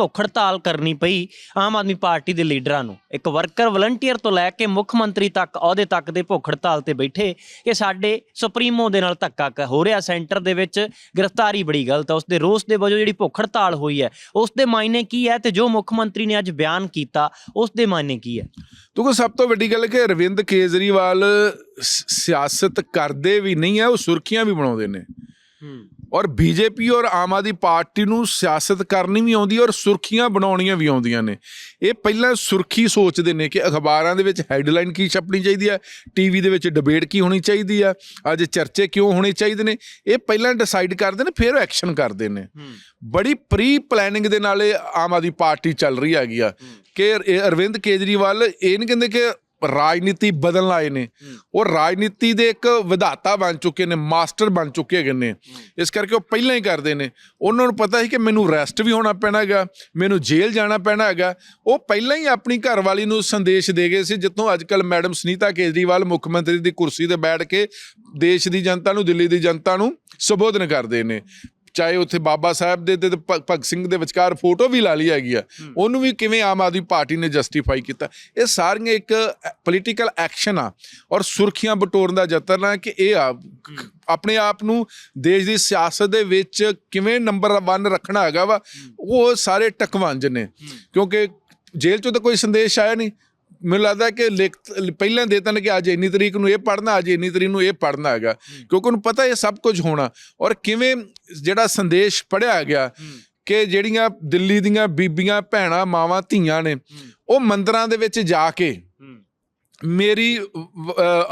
ਭੁੱਖ ਹੜਤਾਲ ਕਰਨੀ ਪਈ ਆਮ ਆਦਮੀ ਪਾਰਟੀ ਦੇ ਲੀਡਰਾਂ ਨੂੰ। ਇੱਕ ਵਰਕਰ ਵਲੰਟੀਅਰ ਤੋਂ ਲੈ ਕੇ ਮੁੱਖ ਮੰਤਰੀ ਤੱਕ ਅਹੁਦੇ ਤੱਕ ਦੇ ਭੁੱਖ ਹੜਤਾਲ ਤੇ ਬੈਠੇ ਕਿ ਸਾਡੇ ਸੁਪਰੀਮੋ ਦੇ ਨਾਲ ਧੱਕਾ ਹੋ ਰਿਹਾ। ਸੈਂਟਰ ਦੇ ਵਿੱਚ ਗ੍ਰਿਫਤਾਰੀ ਬੜੀ ਗਲਤ ਹੈ। ਉਸ ਦੇ ਰੋਸ ਦੇ ਵਜੋਂ ਜਿਹੜੀ ਭੁੱਖ ਹੜਤਾਲ ਹੋਈ ਹੈ ਉਸ ਦੇ ਮਾਇਨੇ ਕੀ ਹੈ ਤੇ ਜੋ ਮੁੱਖ ਮੰਤਰੀ ਨੇ ਅੱਜ ਬਿਆਨ ਕੀਤਾ ਉਸ ਦੇ ਮਾਇਨੇ ਕੀ ਹੈ? ਕਿਉਂਕਿ ਸਭ ਤੋਂ ਵੱਡੀ ਗੱਲ ਕਿ ਅਰਵਿੰਦ ਕੇਜਰੀਵਾਲ ਸਿਆਸਤ ਕਰਦੇ ਵੀ ਨਹੀਂ ਹੈ ਉਹ ਸੁਰਖੀਆਂ ਵੀ ਬਣਾਉਂਦੇ ਨੇ। ਔਰ ਬੀਜੇਪੀ ਔਰ ਆਮ ਆਦਮੀ ਪਾਰਟੀ ਨੂੰ ਸਿਆਸਤ ਕਰਨੀ ਵੀ ਆਉਂਦੀ ਔਰ ਸੁਰਖੀਆਂ ਬਣਾਉਣੀਆਂ ਵੀ ਆਉਂਦੀਆਂ ਨੇ। ਇਹ ਪਹਿਲਾਂ ਸੁਰਖੀ ਸੋਚਦੇ ਨੇ ਕਿ ਅਖਬਾਰਾਂ ਦੇ ਵਿੱਚ ਹੈਡਲਾਈਨ ਕੀ ਛਪਣੀ ਚਾਹੀਦੀ ਹੈ ਟੀਵੀ ਦੇ ਵਿੱਚ ਡਿਬੇਟ ਕੀ ਹੋਣੀ ਚਾਹੀਦੀ ਆ ਅੱਜ ਚਰਚੇ ਕਿਉਂ ਹੋਣੇ ਚਾਹੀਦੇ ਨੇ। ਇਹ ਪਹਿਲਾਂ ਡਿਸਾਈਡ ਕਰਦੇ ਨੇ ਫਿਰ ਐਕਸ਼ਨ ਕਰਦੇ ਨੇ। ਬੜੀ ਪ੍ਰੀ ਪਲੈਨਿੰਗ ਦੇ ਨਾਲ ਇਹ ਆਮ ਆਦਮੀ ਪਾਰਟੀ ਚੱਲ ਰਹੀ ਹੈਗੀ ਆ। ਕਿ ਅਰਵਿੰਦ ਕੇਜਰੀਵਾਲ ਇਹ ਨਹੀਂ ਕਹਿੰਦੇ ਕਿ ਰਾਜਨੀਤੀ ਬਦਲਣ ਆਏ ਨੇ। ਉਹ ਰਾਜਨੀਤੀ ਦੇ ਇੱਕ ਵਿਧਾਤਾ ਬਣ ਚੁੱਕੇ ਨੇ ਮਾਸਟਰ ਬਣ ਚੁੱਕੇ ਹੈਗੇ ਨੇ। ਇਸ ਕਰਕੇ ਉਹ ਪਹਿਲਾਂ ਹੀ ਕਰਦੇ ਨੇ। ਉਹਨਾਂ ਨੂੰ ਪਤਾ ਸੀ ਕਿ ਮੈਨੂੰ ਰੈਸਟ ਵੀ ਹੋਣਾ ਪੈਣਾ ਹੈਗਾ ਮੈਨੂੰ ਜੇਲ੍ਹ ਜਾਣਾ ਪੈਣਾ ਹੈਗਾ। ਉਹ ਪਹਿਲਾਂ ਹੀ ਆਪਣੀ ਘਰਵਾਲੀ ਨੂੰ ਸੰਦੇਸ਼ ਦੇ ਗਏ ਸੀ ਜਿੱਥੋਂ ਅੱਜਕੱਲ ਮੈਡਮ ਸੁਨੀਤਾ ਕੇਜਰੀਵਾਲ ਮੁੱਖ ਮੰਤਰੀ ਦੀ ਕੁਰਸੀ ਤੇ ਬੈਠ ਕੇ ਦੇਸ਼ ਦੀ ਜਨਤਾ ਨੂੰ ਦਿੱਲੀ ਦੀ ਜਨਤਾ ਨੂੰ ਸੰਬੋਧਨ ਕਰਦੇ ਨੇ। ਚਾਹੇ ਉੱਥੇ ਬਾਬਾ ਸਾਹਿਬ ਦੇ ਤੇ ਭਗਤ ਸਿੰਘ ਦੇ ਵਿਚਕਾਰ ਫੋਟੋ ਵੀ ਲਾ ਲਈ ਹੈਗੀ ਆ। ਉਹਨੂੰ ਵੀ ਕਿਵੇਂ ਆਮ ਆਦਮੀ ਪਾਰਟੀ ਨੇ ਜਸਟੀਫਾਈ ਕੀਤਾ। ਇਹ ਸਾਰੀਆਂ ਇੱਕ ਪੋਲੀਟੀਕਲ ਐਕਸ਼ਨ ਆ। ਔਰ ਸੁਰਖੀਆਂ ਬਟੋਰਨ ਦਾ ਯਤਨ ਆ ਕਿ ਇਹ ਆ ਆਪਣੇ ਆਪ ਨੂੰ ਦੇਸ਼ ਦੀ ਸਿਆਸਤ ਦੇ ਵਿੱਚ ਕਿਵੇਂ ਨੰਬਰ 1 ਰੱਖਣਾ ਹੈਗਾ ਵਾ ਉਹ ਸਾਰੇ ਟਕਵੰਜ ਨੇ। ਕਿਉਂਕਿ ਜੇਲ੍ਹ ਚੋਂ ਤਾਂ ਕੋਈ ਸੰਦੇਸ਼ ਆਇਆ ਨਹੀਂ। ਮੈਨੂੰ ਲੱਗਦਾ ਕਿ ਲਿਖਤ ਪਹਿਲਾਂ ਦੇ ਤਨ ਕਿ ਅੱਜ ਇੰਨੀ ਤਰੀਕ ਨੂੰ ਇਹ ਪੜਨਾ ਅੱਜ ਇੰਨੀ ਤਰੀਕ ਨੂੰ ਇਹ ਪੜਨਾ ਹੈਗਾ। ਕਿਉਂਕਿ ਉਹਨੂੰ ਪਤਾ ਇਹ ਸਭ ਕੁਝ ਹੋਣਾ। ਔਰ ਕਿਵੇਂ ਜਿਹੜਾ ਸੰਦੇਸ਼ ਪੜਿਆ ਗਿਆ ਕਿ ਜਿਹੜੀਆਂ ਦਿੱਲੀ ਦੀਆਂ ਬੀਬੀਆਂ ਭੈਣਾਂ ਮਾਵਾਂ ਧੀਆਂ ਨੇ ਉਹ ਮੰਦਰਾਂ ਦੇ ਵਿੱਚ ਜਾ ਕੇ ਮੇਰੀ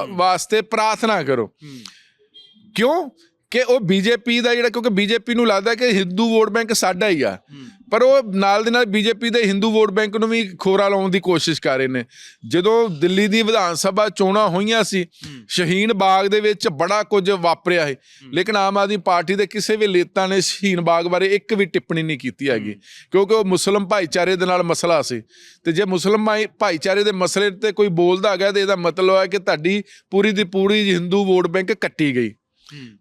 ਵਾਸਤੇ ਪ੍ਰਾਰਥਨਾ ਕਰੋ। ਕਿਉਂ? ਕਿ ਉਹ ਬੀਜੇਪੀ ਦਾ ਜਿਹੜਾ ਕਿਉਂਕਿ ਬੀਜੇਪੀ ਨੂੰ ਲੱਗਦਾ ਕਿ ਹਿੰਦੂ ਵੋਟ ਬੈਂਕ ਸਾਡਾ ਹੀ ਆ। ਪਰ ਉਹ ਨਾਲ ਦੇ ਨਾਲ ਬੀਜੇਪੀ ਦੇ ਹਿੰਦੂ ਵੋਟ ਬੈਂਕ ਨੂੰ ਵੀ ਖੋਰਾ ਲਾਉਣ ਦੀ ਕੋਸ਼ਿਸ਼ ਕਰ ਰਹੇ ਨੇ। ਜਦੋਂ ਦਿੱਲੀ ਦੀ ਵਿਧਾਨ ਸਭਾ ਚੋਣਾਂ ਹੋਈਆਂ ਸੀ ਸ਼ਹੀਨ ਬਾਗ ਦੇ ਵਿੱਚ ਬੜਾ ਕੁਝ ਵਾਪਰਿਆ ਹੈ। ਲੇਕਿਨ ਆਮ ਆਦਮੀ ਪਾਰਟੀ ਦੇ ਕਿਸੇ ਵੀ ਨੇਤਾ ਨੇ ਸ਼ਹੀਨ ਬਾਗ ਬਾਰੇ ਇੱਕ ਵੀ ਟਿੱਪਣੀ ਨਹੀਂ ਕੀਤੀ ਹੈਗੀ। ਕਿਉਂਕਿ ਉਹ ਮੁਸਲਮ ਭਾਈਚਾਰੇ ਦੇ ਨਾਲ ਮਸਲਾ ਸੀ। ਤੇ ਜੇ ਮੁਸਲਮ ਭਾਈ- ਭਾਈਚਾਰੇ ਦੇ ਮਸਲੇ ਤੇ ਕੋਈ ਬੋਲਦਾ ਹੈਗਾ ਤੇ ਇਹਦਾ ਮਤਲਬ ਹੈ ਕਿ ਤੁਹਾਡੀ ਪੂਰੀ ਦੀ ਪੂਰੀ ਹਿੰਦੂ ਵੋਟ ਬੈਂਕ ਕੱਟੀ ਗਈ।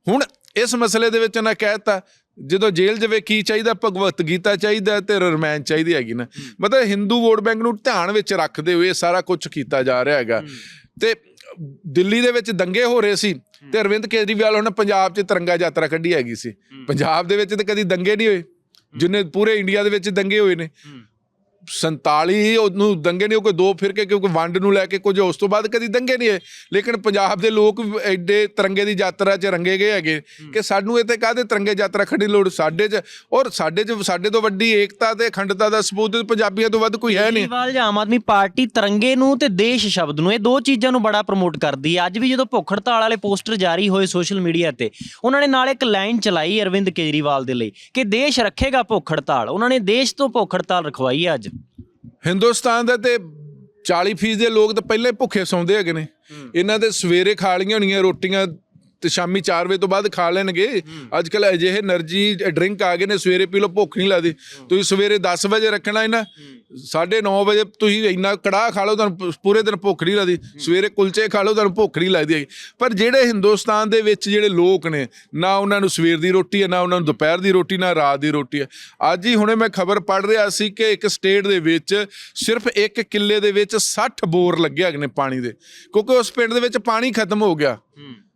ਹੁਣ ਇਸ ਮਸਲੇ ਦੇ ਵਿੱਚ ਉਹਨਾਂ ਕਹਿਤਾ ਜਦੋਂ ਜੇਲ੍ਹ ਜਵੇ ਕੀ ਚਾਹੀਦਾ ਭਗਵਤ ਗੀਤਾ ਚਾਹੀਦਾ ਤੇ ਰਮਾਇਣ ਚਾਹੀਦੀ ਹੈਗੀ ਨਾ। ਮਤਲਬ ਹਿੰਦੂ ਵੋਟ ਬੈਂਕ ਨੂੰ ਧਿਆਨ ਵਿੱਚ ਰੱਖਦੇ ਹੋਏ ਸਾਰਾ ਕੁਝ ਕੀਤਾ ਜਾ ਰਿਹਾ ਹੈਗਾ। ਤੇ ਦਿੱਲੀ ਦੇ ਵਿੱਚ ਦੰਗੇ ਹੋ ਰਹੇ ਸੀ ਤੇ ਅਰਵਿੰਦ ਕੇਜਰੀਵਾਲ ਉਹਨੇ ਪੰਜਾਬ 'ਚ ਤਿਰੰਗਾ ਯਾਤਰਾ ਕੱਢੀ ਹੈਗੀ ਸੀ। ਪੰਜਾਬ ਦੇ ਵਿੱਚ ਤੇ ਕਦੀ ਦੰਗੇ ਨਹੀਂ ਹੋਏ। ਜਿੰਨੇ ਪੂਰੇ ਇੰਡੀਆ ਦੇ ਵਿੱਚ ਦੰਗੇ ਹੋਏ ਨੇ। 47 ਹੀ ਉਹਨੂੰ ਦੰਗੇ ਨਹੀਂ ਕੋਈ ਦੋ ਫਿਰ ਕੇ ਕਿਉਂਕਿ ਵੰਡ ਨੂੰ ਲੈ ਕੇ ਕੁਝ ਉਸ ਤੋਂ ਬਾਅਦ ਕਦੀ ਦੰਗੇ ਨਹੀਂ ਹੋਏ। ਲੇਕਿਨ ਪੰਜਾਬ ਦੇ ਲੋਕ ਐਡੇ ਤਿਰੰਗੇ ਦੀ ਯਾਤਰਾ 'ਚ ਰੰਗੇ ਗਏ ਹੈਗੇ ਕਿ ਸਾਨੂੰ ਇੱਥੇ ਕਾਹਦੇ ਤਿਰੰਗੇ ਯਾਤਰਾ ਖੜੀ ਲੋੜ? ਸਾਡੇ 'ਚ ਔਰ ਸਾਡੇ 'ਚ ਸਾਡੇ ਤੋਂ ਵੱਡੀ ਏਕਤਾ ਤੇ ਅਖੰਡਤਾ ਦਾ ਸਬੂਤ ਪੰਜਾਬੀਆਂ ਤੋਂ ਵੱਧ ਕੋਈ ਹੈ ਨਹੀਂ। ਕੇਜਰੀਵਾਲ ਜਾਂ ਆਮ ਆਦਮੀ ਪਾਰਟੀ ਤਿਰੰਗੇ ਨੂੰ ਤੇ ਦੇਸ਼ ਸ਼ਬਦ ਨੂੰ ਇਹ ਦੋ ਚੀਜ਼ਾਂ ਨੂੰ ਬੜਾ ਪ੍ਰਮੋਟ ਕਰਦੀ ਹੈ। ਅੱਜ ਵੀ ਜਦੋਂ ਭੁੱਖ ਹੜਤਾਲ ਵਾਲੇ ਪੋਸਟਰ ਜਾਰੀ ਹੋਏ ਸੋਸ਼ਲ ਮੀਡੀਆ ਤੇ ਉਹਨਾਂ ਨੇ ਨਾਲ ਇੱਕ ਲਾਈਨ ਚਲਾਈ ਅਰਵਿੰਦ ਕੇਜਰੀਵਾਲ ਦੇ ਲਈ ਕਿ ਦੇਸ਼ ਰੱਖੇਗਾ ਭੁੱਖ ਹੜਤਾਲ। ਉਹਨਾਂ ਨੇ ਦੇਸ਼ ਤੋਂ ਭੁੱਖ ਹੜਤਾਲ ਰਖਵਾਈ ਹੈ ਅੱਜ। ਹਿੰਦੁਸਤਾਨ ਦਾ ਤੇ 40% ਦੇ ਲੋਕ ਤਾਂ ਪਹਿਲਾਂ ਹੀ ਭੁੱਖੇ ਸੌਂਦੇ ਹੈਗੇ ਨੇ। ਇਹਨਾਂ ਦੇ ਸਵੇਰੇ ਖਾ ਲਈਆਂ ਹੋਣੀਆਂ ਰੋਟੀਆਂ ਤੇ ਸ਼ਾਮੀ 4 ਵਜੇ ਤੋਂ ਬਾਅਦ ਖਾ ਲੈਣਗੇ। ਅੱਜ ਕੱਲ ਅਜਿਹੇ એનર્ਜੀ ਡਰਿੰਕ ਆ ਗਏ ਨੇ ਸਵੇਰੇ ਪੀ ਲੋ ਭੁੱਖ ਨਹੀਂ ਲੱਗਦੀ। ਤੁਸੀਂ ਸਵੇਰੇ 10 ਵਜੇ ਰੱਖਣਾ ਇਹਨਾਂ 9:30 ਵਜੇ ਤੁਸੀਂ ਇੰਨਾ ਕੜਾਹ ਖਾ ਲਓ ਤੁਹਾਨੂੰ ਪੂਰੇ ਦਿਨ ਭੁੱਖ ਨਹੀਂ ਲੱਗਦੀ। ਸਵੇਰੇ ਕੁਲਚੇ ਖਾ ਲਓ ਤੁਹਾਨੂੰ ਭੁੱਖ ਨਹੀਂ ਲੱਗਦੀ ਪਰ ਜਿਹੜੇ ਹਿੰਦੁਸਤਾਨ ਦੇ ਵਿੱਚ ਜਿਹੜੇ ਲੋਕ ਨੇ ਨਾ ਉਹਨਾਂ ਨੂੰ ਸਵੇਰ ਦੀ ਰੋਟੀ ਹੈ ਨਾ ਉਹਨਾਂ ਨੂੰ ਦੁਪਹਿਰ ਦੀ ਰੋਟੀ ਨਾ ਰਾਤ ਦੀ ਰੋਟੀ ਹੈ। ਅੱਜ ਹੀ ਹੁਣੇ ਮੈਂ ਖਬਰ ਪੜ੍ਹ ਰਿਹਾ ਸੀ ਕਿ ਇੱਕ ਸਟੇਟ ਦੇ ਵਿੱਚ ਸਿਰਫ ਇੱਕ ਕਿੱਲੇ ਦੇ ਵਿੱਚ 60 ਬੋਰ ਲੱਗੇ ਨੇ ਪਾਣੀ ਦੇ। ਕਿਉਂਕਿ ਉਸ ਪਿੰਡ ਦੇ ਵਿੱਚ ਪਾਣੀ ਖਤਮ ਹੋ ਗਿਆ।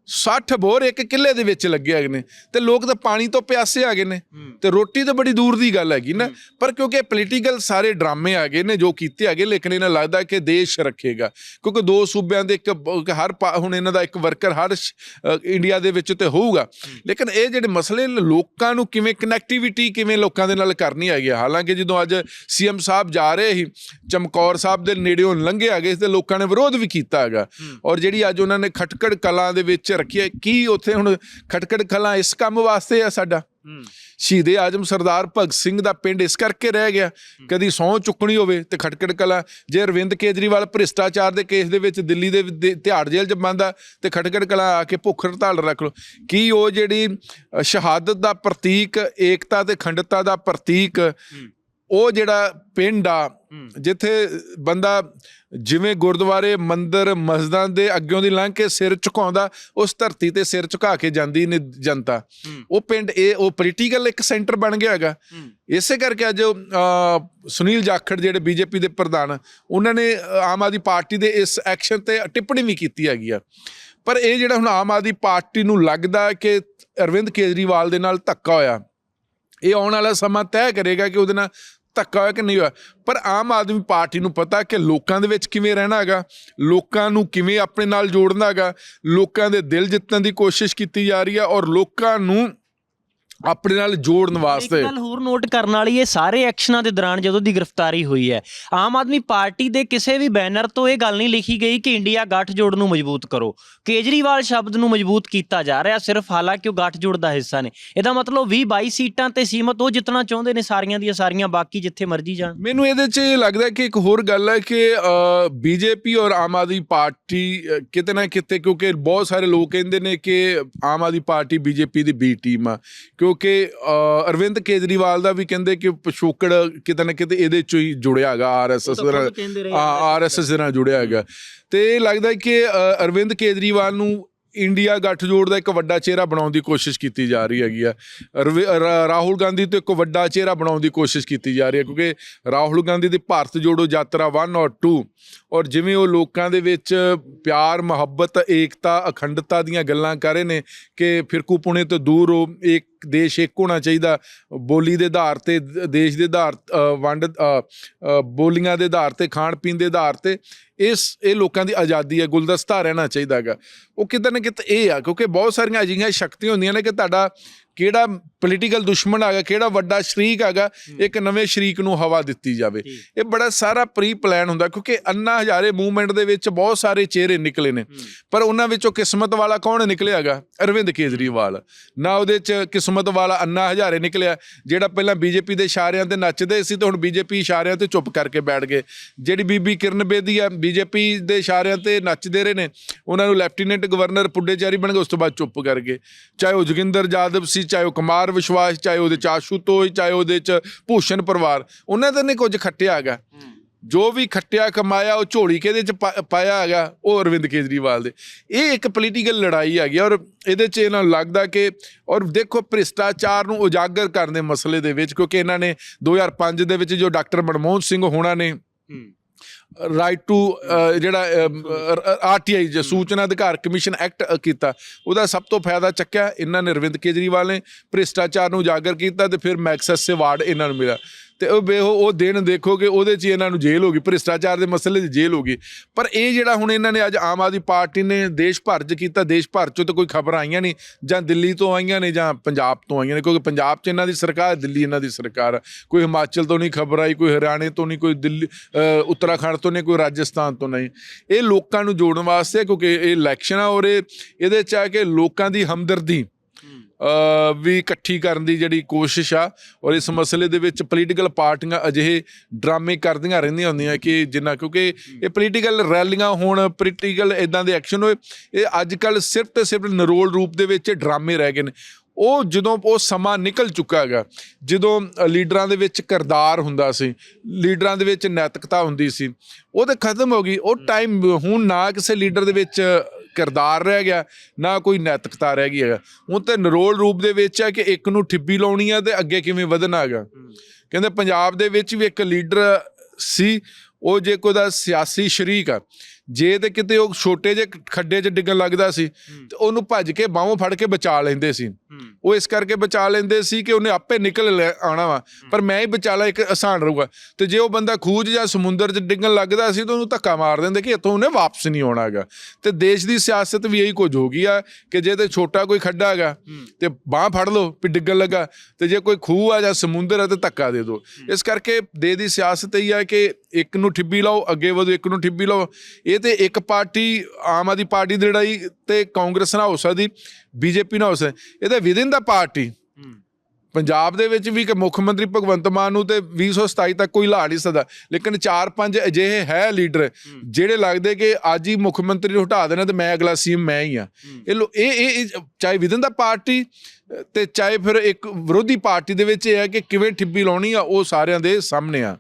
60 ਬੋਰ ਇੱਕ ਕਿੱਲੇ ਦੇ ਵਿੱਚ ਲੱਗੇ ਹੈਗੇ ਨੇ ਤੇ ਲੋਕ ਤਾਂ ਪਾਣੀ ਤੋਂ ਪਿਆਸੇ ਹੈਗੇ ਨੇ ਤੇ ਰੋਟੀ ਤਾਂ ਬੜੀ ਦੂਰ ਦੀ ਗੱਲ ਹੈਗੀ ਨਾ। ਪਰ ਕਿਉਂਕਿ ਪੋਲੀਟੀਕਲ ਸਾਰੇ ਡਰਾਮੇ ਹੈਗੇ ਨੇ ਜੋ ਕੀਤੇ ਹੈਗੇ ਲੇਕਿਨ ਇਹਨਾਂ ਲੱਗਦਾ ਕਿ ਦੇਸ਼ ਰੱਖੇਗਾ। ਕਿਉਂਕਿ ਦੋ ਸੂਬਿਆਂ ਦੇ ਇੱਕ ਹਰ ਹੁਣ ਇਹਨਾਂ ਦਾ ਇੱਕ ਵਰਕਰ ਹਰ ਇੰਡੀਆ ਦੇ ਵਿੱਚ ਤੇ ਹੋਊਗਾ। ਲੇਕਿਨ ਇਹ ਜਿਹੜੇ ਮਸਲੇ ਲੋਕਾਂ ਨੂੰ ਕਿਵੇਂ ਕਨੈਕਟੀਵਿਟੀ ਕਿਵੇਂ ਲੋਕਾਂ ਦੇ ਨਾਲ ਕਰਨੀ ਹੈਗੀ। ਹਾਲਾਂਕਿ ਜਦੋਂ ਅੱਜ ਸੀਐਮ ਸਾਹਿਬ ਜਾ ਰਹੇ ਸੀ ਚਮਕੌਰ ਸਾਹਿਬ ਦੇ ਨੇੜਿਓਂ ਲੰਘੇ ਹੈਗੇ ਤੇ ਲੋਕਾਂ ਨੇ ਵਿਰੋਧ ਵੀ ਕੀਤਾ ਹੈਗਾ। ਔਰ ਜਿਹੜੀ ਅੱਜ ਉਹਨਾਂ ਨੇ ਖਟਕੜ ਕਲਾਂ ਦੇ ਵਿੱਚ ਰੱਖੀ ਹੈ ਕੀ ਉੱਥੇ ਹੁਣ ਖਟਕੜ ਕਲਾਂ ਇਸ ਕੰਮ ਵਾਸਤੇ ਆ ਸਾਡਾ? ਸ਼ਹੀਦੇ ਆਜਮ ਸਰਦਾਰ ਭਗਤ ਸਿੰਘ ਦਾ ਪਿੰਡ ਇਸ ਕਰਕੇ ਰਹਿ ਗਿਆ। ਕਦੀ ਸਹੁੰ ਚੁੱਕਣੀ ਹੋਵੇ ਤੇ ਖਟਕੜ ਕਲਾਂ ਜੇ ਅਰਵਿੰਦ ਕੇਜਰੀਵਾਲ ਭ੍ਰਿਸ਼ਟਾਚਾਰ ਦੇ ਕੇਸ ਦੇ ਵਿੱਚ ਦਿੱਲੀ ਦੇ ਤਿਹਾੜ ਜੇਲ੍ਹ 'ਚ ਬੰਦਾ ਤੇ ਖਟਕੜ ਕਲਾਂ ਆ ਕੇ ਭੁੱਖ ਹੜਤਾਲ ਰੱਖ ਲਓ। ਕੀ ਉਹ ਜਿਹੜੀ ਸ਼ਹਾਦਤ ਦਾ ਪ੍ਰਤੀਕ ਏਕਤਾ ਤੇ ਖੰਡਤਾ ਦਾ ਪ੍ਰਤੀਕ ਉਹ ਜਿਹੜਾ ਪਿੰਡ ਆ ਜਿੱਥੇ ਬੰਦਾ ਜਿਵੇਂ ਗੁਰਦੁਆਰੇ ਮੰਦਿਰ ਮਸਜਿਦਾਂ ਦੇ ਅੱਗਿਓਂ ਦੀ ਲੰਘ ਕੇ ਸਿਰ ਝੁਕਾਉਂਦਾ ਉਸ ਧਰਤੀ ਤੇ ਸਿਰ ਝੁਕਾ ਕੇ ਜਾਂਦੀ ਨੇ ਜਨਤਾ। ਉਹ ਪਿੰਡ ਇਹ ਉਹ ਪੋਲੀਟੀਕਲ ਇੱਕ ਸੈਂਟਰ ਬਣ ਗਿਆ ਹੈਗਾ। ਇਸੇ ਕਰਕੇ ਅੱਜ ਸੁਨੀਲ ਜਾਖੜ ਜਿਹੜੇ ਬੀਜੇਪੀ ਦੇ ਪ੍ਰਧਾਨ ਉਹਨਾਂ ਨੇ ਆਮ ਆਦਮੀ ਪਾਰਟੀ ਦੇ ਇਸ ਐਕਸ਼ਨ ਤੇ ਟਿੱਪਣੀ ਵੀ ਕੀਤੀ ਹੈਗੀ ਆ। ਪਰ ਇਹ ਜਿਹੜਾ ਹੁਣ ਆਮ ਆਦਮੀ ਪਾਰਟੀ ਨੂੰ ਲੱਗਦਾ ਕਿ ਅਰਵਿੰਦ ਕੇਜਰੀਵਾਲ ਦੇ ਨਾਲ ਧੱਕਾ ਹੋਇਆ ਇਹ ਆਉਣ ਵਾਲਾ ਸਮਾਂ ਤੈਅ ਕਰੇਗਾ ਕਿ ਉਹਦੇ ਨਾਲ ਧੱਕਾ ਹੋਇਆ ਕਿ ਨਹੀਂ ਹੋਇਆ? ਪਰ ਆਮ ਆਦਮੀ ਪਾਰਟੀ ਨੂੰ ਪਤਾ ਕਿ ਲੋਕਾਂ ਦੇ ਵਿੱਚ ਕਿਵੇਂ ਰਹਿਣਾ ਹੈਗਾ, ਲੋਕਾਂ ਨੂੰ ਕਿਵੇਂ ਆਪਣੇ ਨਾਲ ਜੋੜਨਾ ਹੈਗਾ, ਲੋਕਾਂ ਦੇ ਦਿਲ ਜਿੱਤਣ ਦੀ ਕੋਸ਼ਿਸ਼ ਕੀਤੀ ਜਾ ਰਹੀ ਹੈ ਔਰ ਲੋਕਾਂ ਨੂੰ ਆਪਣੇ ਨਾਲ ਜੋੜਨ ਇੱਕ ਵਾਸਤੇ। ਗੱਲ ਹੋਰ ਨੋਟ ਕਰਨ ਵਾਲੀ ਇਹ ਸਾਰੇ ਐਕਸ਼ਨਾਂ ਦੇ ਦੌਰਾਨ ਜਦੋਂ ਦੀ ਗ੍ਰਿਫਤਾਰੀ ਹੋਈ ਹੈ ਆਮ ਆਦਮੀ ਪਾਰਟੀ ਦੇ ਕਿਸੇ ਵੀ ਬੈਨਰ ਤੋਂ ਇਹ ਗੱਲ ਨਹੀਂ ਲਿਖੀ ਗਈ ਕਿ ਇੰਡੀਆ ਗੱਠਜੋੜ ਨੂੰ ਮਜ਼ਬੂਤ ਕਰੋ। ਕੇਜਰੀਵਾਲ ਸ਼ਬਦ ਨੂੰ ਮਜ਼ਬੂਤ ਕੀਤਾ ਜਾ ਰਿਹਾ ਸਿਰਫ ਹਾਲਾਂਕਿ ਉਹ ਗੱਠਜੋੜ ਦਾ ਹਿੱਸਾ ਨੇ। ਇਹਦਾ ਮਤਲਬ 20 22 ਸੀਟਾਂ ਤੇ ਸੀਮਤ ਉਹ ਜਿੱਤਣਾ ਚਾਹੁੰਦੇ ਨੇ ਸਾਰੀਆਂ ਦੀਆਂ ਸਾਰੀਆਂ ਬਾਕੀ ਜਿੱਥੇ ਮਰਜ਼ੀ ਜਾਣ। ਮੈਨੂੰ ਇਹਦੇ 'ਚ ਇਹ ਲੱਗਦਾ ਕਿ ਇੱਕ ਹੋਰ ਗੱਲ ਹੈ ਕਿ ਬੀਜੇਪੀ ਔਰ ਆਮ ਆਦਮੀ ਪਾਰਟੀ ਕਿਤੇ ਨਾ ਕਿਤੇ ਕਿਉਂਕਿ ਬਹੁਤ ਸਾਰੇ ਲੋਕ ਕਹਿੰਦੇ ਨੇ ਕਿ ਆਮ ਆਦਮੀ ਪਾਰਟੀ ਬੀਜੇਪੀ ਦੀ ਬੀ ਟੀਮ ਆ। ਕਿਉਂਕਿ ਅ, ਅਰਵਿੰਦ ਕੇਜਰੀਵਾਲ ਦਾ ਵੀ ਕਹਿੰਦੇ ਕਿ ਪਿਛੋਕੜ ਕਿਤੇ ਨਾ ਕਿਤੇ ਇਹਦੇ 'ਚੋਂ ਹੀ ਜੁੜਿਆ ਹੈਗਾ ਆਰਐਸਐਸ ਦੇ ਨਾਲ ਆਰਐਸਐਸ ਦੇ ਨਾਲ ਜੁੜਿਆ ਹੈਗਾ। ਤੇ ਇਹ ਲੱਗਦਾ ਕਿ ਅਰਵਿੰਦ ਕੇਜਰੀਵਾਲ ਨੂੰ ਇੰਡੀਆ ਗੱਠਜੋੜ ਦਾ ਇੱਕ ਵੱਡਾ ਚਿਹਰਾ ਬਣਾਉਣ ਦੀ ਕੋਸ਼ਿਸ਼ ਕੀਤੀ ਜਾ ਰਹੀ ਹੈਗੀ ਆ। ਰਾਹੁਲ ਗਾਂਧੀ ਤੋਂ ਇੱਕ ਵੱਡਾ ਚਿਹਰਾ ਬਣਾਉਣ ਦੀ ਕੋਸ਼ਿਸ਼ ਕੀਤੀ ਜਾ ਰਹੀ ਹੈ ਕਿਉਂਕਿ ਰਾਹੁਲ ਗਾਂਧੀ ਦੀ ਭਾਰਤ ਜੋੜੋ ਯਾਤਰਾ 1 ਔਰ 2 ਔਰ ਜਿਵੇਂ ਉਹ ਲੋਕਾਂ ਦੇ ਵਿੱਚ ਪਿਆਰ ਮੁਹੱਬਤ ਏਕਤਾ ਅਖੰਡਤਾ ਦੀਆਂ ਗੱਲਾਂ ਕਰ ਰਹੇ ਨੇ ਕਿ ਫਿਰਕੂ ਪੁਣੇ ਤੋਂ ਦੂਰ ਹੋ ਇੱਕ ਦੇਸ਼ ਇੱਕ ਹੋਣਾ ਚਾਹੀਦਾ। ਬੋਲੀ ਦੇ ਆਧਾਰ ਤੇ, ਦੇਸ਼ ਦੇ ਆਧਾਰ ਵੰਡ ਬੋਲੀਆਂ ਦੇ ਆਧਾਰ ਤੇ, ਖਾਣ ਪੀਣ ਦੇ ਆਧਾਰ ਤੇ ਇਸ, ਇਹ ਲੋਕਾਂ ਦੀ ਆਜ਼ਾਦੀ ਹੈ, ਗੁਲਦਸਤਾ ਰਹਿਣਾ ਚਾਹੀਦਾ ਹੈਗਾ। ਉਹ ਕਿਤੇ ਨਾ ਕਿਤੇ ਇਹ ਆ, ਕਿਉਂਕਿ ਬਹੁਤ ਸਾਰੀਆਂ ਅਜਿਹੀਆਂ ਸ਼ਕਤੀਆਂ ਹੁੰਦੀਆਂ ਨੇ ਕਿ ਤੁਹਾਡਾ ਕਿਹੜਾ ਪੋਲੀਟੀਕਲ ਦੁਸ਼ਮਣ ਹੈਗਾ ਕਿਹੜਾ ਵੱਡਾ ਸ਼ਰੀਕ ਹੈਗਾ ਇੱਕ ਨਵੇਂ ਸ਼ਰੀਕ ਨੂੰ ਹਵਾ ਦਿੱਤੀ ਜਾਵੇ। ਇਹ ਬੜਾ ਸਾਰਾ ਪ੍ਰੀ ਪਲਾਨ ਹੁੰਦਾ ਕਿਉਂਕਿ ਅੰਨਾ ਹਜ਼ਾਰੇ ਮੂਵਮੈਂਟ ਦੇ ਵਿੱਚ ਬਹੁਤ ਸਾਰੇ ਚਿਹਰੇ ਨਿਕਲੇ ਨੇ। ਪਰ ਉਹਨਾਂ ਵਿੱਚੋਂ ਕਿਸਮਤ ਵਾਲਾ ਕੌਣ ਨਿਕਲਿਆ ਹੈਗਾ? ਅਰਵਿੰਦ ਕੇਜਰੀਵਾਲ। ਨਾ ਉਹਦੇ ਚ ਕਿਸਮਤ ਵਾਲਾ ਅੰਨਾ ਹਜ਼ਾਰੇ ਨਿਕਲਿਆ ਜਿਹੜਾ ਪਹਿਲਾਂ ਬੀਜੇਪੀ ਦੇ ਇਸ਼ਾਰਿਆਂ ਤੇ ਨੱਚਦੇ ਸੀ ਤੇ ਹੁਣ ਬੀਜੇਪੀ ਇਸ਼ਾਰਿਆਂ ਤੇ ਚੁੱਪ ਕਰਕੇ ਬੈਠ ਗਏ। ਜਿਹੜੀ ਬੀਬੀ ਕਿਰਨ ਬੇਦੀ ਆ ਬੀਜੇਪੀ ਦੇ ਇਸ਼ਾਰਿਆਂ ਤੇ ਨੱਚਦੇ ਰਹੇ ਨੇ ਉਹਨਾਂ ਨੂੰ ਲੈਫਟੀਨੈਂਟ ਗਵਰਨਰ ਪੁੱਡੇਚਾਰੀ ਬਣ ਗਏ ਉਸ ਤੋਂ ਬਾਅਦ ਚੁੱਪ ਕਰ ਗਏ। ਚਾਹੇ ਉਹ ਜੋਗਿੰਦਰ ਜਾਦਵ ਸੀ ਚਾਹੇ ਉਹ ਕੁਮਾਰ ਵਿਸ਼ਵਾਸ, ਚਾਹੇ ਉਹਦੇ ਚ ਆਸ਼ੂਤੋਸ਼ ਚਾਹੇ ਉਹਦੇ ਚ ਭੂਸ਼ਣ ਪਰਿਵਾਰ, ਉਹਨਾਂ ਦਾ ਨੇ ਕੁਝ ਖੱਟਿਆ ਹੈਗਾ। ਜੋ ਵੀ ਖੱਟਿਆ, ਕਮਾਇਆ, ਉਹ ਝੋਲੀ ਕਿਹਦੇ ਚ ਪਾਇਆ ਹੈਗਾ, ਉਹ ਅਰਵਿੰਦ ਕੇਜਰੀਵਾਲ ਦੇ। ਇਹ ਇੱਕ ਪੋਲੀਟੀਕਲ ਲੜਾਈ ਹੈਗੀ ਔਰ ਇਹਦੇ ਚ ਇਹਨਾਂ ਨੂੰ ਲੱਗਦਾ ਕਿ, ਔਰ ਦੇਖੋ ਭ੍ਰਿਸ਼ਟਾਚਾਰ ਨੂੰ ਉਜਾਗਰ ਕਰਨ ਦੇ ਮਸਲੇ ਦੇ ਵਿੱਚ, ਕਿਉਂਕਿ ਇਹਨਾਂ ਨੇ 2005 ਦੇ ਵਿੱਚ ਜੋ ਡਾਕਟਰ ਮਨਮੋਹਨ ਸਿੰਘ ਹੋਣਾ ਨੇ ਰਾਈਟ ਟੂ uh, ਜਿਹੜਾ um, uh, ਆਰਟੀਆਈ ਜੋ ਸੂਚਨਾ ਅਧਿਕਾਰ ਕਮਿਸ਼ਨ ਐਕਟ ਕੀਤਾ। ਉਹਦਾ ਸਭ ਤੋਂ ਫਾਇਦਾ ਚੱਕਿਆ, ਇਹਨਾਂ ਨੇ ਅਰਵਿੰਦ ਕੇਜਰੀਵਾਲ ਨੇ ਭ੍ਰਿਸ਼ਟਾਚਾਰ ਨੂੰ ਉਜਾਗਰ ਕੀਤਾ ਤੇ ਫਿਰ ਮੈਕਸਸ ਅਵਾਰਡ ਇਹਨਾਂ ਨੂੰ ਮਿਲਿਆ। ਤੇ ਉਹ ਬੇਹੋ ਉਹ ਉਹ ਦਿਨ ਦੇਖੋਗੇ, ਉਹਦੇ 'ਚ ਹੀ ਇਹਨਾਂ ਨੂੰ ਜੇਲ੍ਹ ਹੋ ਗਈ, ਭ੍ਰਿਸ਼ਟਾਚਾਰ ਦੇ ਮਸਲੇ 'ਚ ਜੇਲ੍ਹ ਹੋ ਗਈ। ਪਰ ਇਹ ਜਿਹੜਾ ਹੁਣ ਇਹਨਾਂ ਨੇ ਅੱਜ ਆਮ ਆਦਮੀ ਪਾਰਟੀ ਨੇ ਦੇਸ਼ ਭਰ 'ਚ ਕੀਤਾ, ਦੇਸ਼ ਭਰ 'ਚੋਂ ਤਾਂ ਕੋਈ ਖਬਰ ਆਈਆਂ ਨਹੀਂ, ਜਾਂ ਦਿੱਲੀ ਤੋਂ ਆਈਆਂ ਨੇ, ਜਾਂ ਪੰਜਾਬ ਤੋਂ ਆਈਆਂ ਨੇ, ਕਿਉਂਕਿ ਪੰਜਾਬ 'ਚ ਇਹਨਾਂ ਦੀ ਸਰਕਾਰ, ਦਿੱਲੀ ਇਹਨਾਂ ਦੀ ਸਰਕਾਰ। ਕੋਈ ਹਿਮਾਚਲ ਤੋਂ ਨਹੀਂ ਖਬਰ ਆਈ, ਕੋਈ ਹਰਿਆਣੇ ਤੋਂ ਨਹੀਂ, ਕੋਈ ਦਿੱਲੀ ਉੱਤਰਾਖੰਡ ਤੋਂ ਨਹੀਂ, ਕੋਈ ਰਾਜਸਥਾਨ ਤੋਂ ਨਹੀਂ। ਇਹ ਲੋਕਾਂ ਨੂੰ ਜੋੜਨ ਵਾਸਤੇ ਕਿਉਂਕਿ ਇਹ ਇਲੈਕਸ਼ਨ ਆ ਔਰ ਇਹ ਇਹਦੇ 'ਚ ਆ ਕੇ ਲੋਕਾਂ ਦੀ ਹਮਦਰਦੀ ਵੀ ਇਕੱਠੀ ਕਰਨ ਦੀ ਜਿਹੜੀ ਕੋਸ਼ਿਸ਼ ਆ ਔਰ ਇਸ ਮਸਲੇ ਦੇ ਵਿੱਚ ਪੋਲੀਟੀਕਲ ਪਾਰਟੀਆਂ ਅਜਿਹੇ ਡਰਾਮੇ ਕਰਦੀਆਂ ਰਹਿੰਦੀਆਂ ਹੁੰਦੀਆਂ ਕਿ ਜਿੰਨਾ ਕਿਉਂਕਿ ਇਹ ਪੋਲੀਟੀਕਲ ਰੈਲੀਆਂ ਹੋਣ ਪੋਲੀਟੀਕਲ ਇਦਾਂ ਦੇ ਐਕਸ਼ਨ ਹੋਏ ਇਹ ਅੱਜ ਕੱਲ ਸਿਰਫ ਤੇ ਸਿਰਫ ਨਰੋਲ ਰੂਪ ਦੇ ਵਿੱਚ ਡਰਾਮੇ ਰਹਿ ਗਏ ਨੇ। ਉਹ ਜਦੋਂ ਉਹ ਸਮਾਂ ਨਿਕਲ ਚੁੱਕਾ ਹੈਗਾ ਜਦੋਂ ਲੀਡਰਾਂ ਦੇ ਵਿੱਚ ਕਿਰਦਾਰ ਹੁੰਦਾ ਸੀ ਲੀਡਰਾਂ ਦੇ ਵਿੱਚ ਨੈਤਿਕਤਾ ਹੁੰਦੀ ਸੀ ਉਹ ਤੇ ਖਤਮ ਹੋ ਗਈ ਉਹ ਟਾਈਮ ਹੁਣ ਨਾ ਕਿਸੇ ਲੀਡਰ ਦੇ ਵਿੱਚ ਕਿਰਦਾਰ ਰਹਿ ਗਿਆ, ਨਾ ਕੋਈ ਨੈਤਿਕਤਾ ਰਹਿ ਗਈ ਹੈਗਾ। ਉਹ ਤੇ ਨਰੋਲ ਰੂਪ ਦੇ ਵਿੱਚ ਹੈ ਕਿ ਇੱਕ ਨੂੰ ਠਿੱਬੀ ਲਾਉਣੀ ਆ ਤੇ ਅੱਗੇ ਕਿਵੇਂ ਵਧਣਾ ਹੈਗਾ। ਕਹਿੰਦੇ ਪੰਜਾਬ ਦੇ ਵਿੱਚ ਵੀ ਇੱਕ ਲੀਡਰ ਸੀ, ਉਹ ਜੇ ਕੋਈ ਦਾ ਸਿਆਸੀ ਸ਼ਰੀਕ ਆ, ਜੇ ਤੇ ਕਿਤੇ ਉਹ ਛੋਟੇ ਜਿਹੇ ਖੱਡੇ 'ਚ ਡਿੱਗਣ ਲੱਗਦਾ ਸੀ, ਤੇ ਉਹਨੂੰ ਭੱਜ ਕੇ ਬਾਹੋਂ ਫੜ ਕੇ ਬਚਾ ਲੈਂਦੇ ਸੀ। ਉਹ ਇਸ ਕਰਕੇ ਬਚਾ ਲੈਂਦੇ ਸੀ ਕਿ ਉਹਨੇ ਆਪੇ ਨਿਕਲ ਲੈ- ਆਉਣਾ ਵਾ। ਪਰ ਮੈਂ ਹੀ ਬਚਾ ਲਾ ਇੱਕ ਆਸਾਨ ਰਹੂਗਾ। ਤੇ ਜੇ ਉਹ ਬੰਦਾ ਖੂਜ ਜਾਂ ਸਮੁੰਦਰ 'ਚ ਡਿੱਗਣ ਲੱਗਦਾ ਸੀ ਤਾਂ ਉਹਨੂੰ ਧੱਕਾ ਮਾਰ ਦਿੰਦੇ ਕਿ ਇੱਥੋਂ ਉਹਨੇ ਵਾਪਸ ਨਹੀਂ ਆਉਣਾ ਹੈਗਾ। ਤੇ ਦੇਸ਼ ਦੀ ਸਿਆਸਤ ਵੀ ਇਹੀ ਕੁਝ ਹੋ ਗਈ ਆ ਕਿ ਜੇ ਤੇ ਛੋਟਾ ਕੋਈ ਖੱਡਾ ਹੈਗਾ ਤੇ ਬਾਹ ਫੜ ਲਓ ਵੀ ਡਿੱਗਣ ਲੱਗਾ। ਤੇ ਜੇ ਕੋਈ ਖੂਹ ਆ ਜਾਂ ਸਮੁੰਦਰ ਆ ਤੇ ਧੱਕਾ ਦੇ ਦਿਓ। ਇਸ ਕਰਕੇ ਦੇ ਦੀ ਸਿਆਸਤ ਇਹ ਆ ਕਿ ਇੱਕ ਨੂੰ ਠਿੱਬੀ ਲਾਓ ਅੱਗੇ ਵਧੋ ਇੱਕ ਨੂੰ ਠਿੱਬੀ ਲਾਓ। ਇਹ ਤੇ ਇੱਕ ਪਾਰਟੀ ਆਮ ਆਦਮੀ ਪਾਰਟੀ ਦੀ ਲੜਾਈ ਤੇ ਕਾਂਗਰਸ ਨਾਲ ਹੋ ਸਕਦੀ ਬੀਜੇਪੀ ਨਾਲ ਹੋ ਸਕਦੀ। ਇਹਦਾ ਵਿਦਿਨ ਦਾ ਪਾਰਟੀ ਪੰਜਾਬ ਦੇ ਵਿੱਚ ਵੀ ਕਿ ਮੁੱਖ ਮੰਤਰੀ ਭਗਵੰਤ ਮਾਨ ਨੂੰ ਤੇ 2027 ਤੱਕ ਕੋਈ ਲਾ ਨਹੀਂ ਸਕਦਾ। ਲੇਕਿਨ ਚਾਰ ਪੰਜ ਅਜਿਹੇ ਹੈ ਲੀਡਰ ਜਿਹੜੇ ਲੱਗਦੇ ਕਿ ਅੱਜ ਹੀ ਮੁੱਖ ਮੰਤਰੀ ਨੂੰ ਹਟਾ ਦੇਣਾ ਤੇ ਮੈਂ ਅਗਲਾ ਸੀਐਮ ਮੈਂ ਹੀ ਆ ਇਹ ਲੋ ਇਹ ਇਹ ਇਹ ਚਾਹੇ ਵਿਦਨ ਦਾ ਪਾਰਟੀ ਤੇ ਚਾਹੇ ਫਿਰ ਇੱਕ ਵਿਰੋਧੀ ਪਾਰਟੀ ਦੇ ਵਿੱਚ ਇਹ ਹੈ ਕਿ ਕਿਵੇਂ ਠਿੱਬੀ ਲਾਉਣੀ ਆ ਉਹ ਸਾਰਿਆਂ ਦੇ ਸਾਹਮਣੇ ਆ।